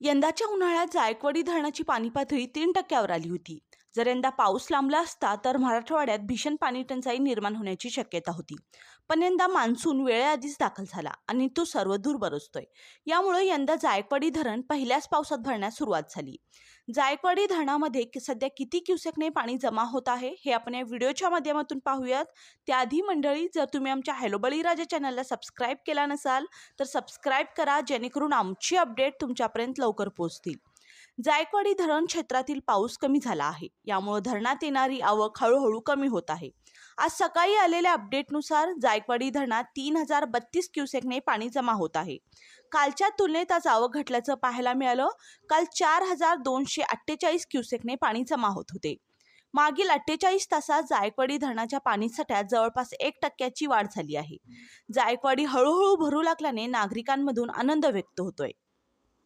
यंदाच्या उन्हाळ्यात जायकवाडी धरणाची पाणी पातळी तीन टक्क्यावर आली होती. जर यंदा पाऊस लांबला असता तर मराठवाड्यात भीषण पाणी टंचाई निर्माण होण्याची शक्यता होती. पण यंदा मान्सून वेळेआधीच दाखल झाला आणि तो सर्वदूर बरसतोय. यामुळे यंदा जायकवाडी धरण पहिल्याच पावसात भरण्यास सुरुवात झाली. जायकवाडी धरणामध्ये सध्या किती क्युसेकने पाणी जमा होत आहे हे आपण या व्हिडिओच्या माध्यमातून पाहूयात. त्याआधी मंडळी जर तुम्ही आमच्या हॅलो बळीराजा चॅनलला सबस्क्राईब केला नसाल तर सबस्क्राईब करा जेणेकरून आमची अपडेट तुमच्यापर्यंत लवकर पोहोचतील. जायकवाडी धरण क्षेत्रातील पाऊस कमी झाला आहे. यामुळे धरणात येणारी आवक हळूहळू कमी होत आहे. आज सकाळी आलेल्या अपडेटनुसार जायकवाडी धरणात तीन हजार बत्तीस क्युसेकने पाणी जमा होत आहे. कालच्या तुलनेत आज आवक घटल्याचं पाहायला मिळालं. काल चार हजार दोनशे अठ्ठेचाळीस क्युसेकने पाणी जमा होत होते. मागील अठ्ठेचाळीस तासात जायकवाडी धरणाच्या पाणीसाठ्यात जवळपास एक टक्क्याची वाढ झाली आहे. जायकवाडी हळूहळू भरू लागल्याने नागरिकांमधून आनंद व्यक्त होतोय.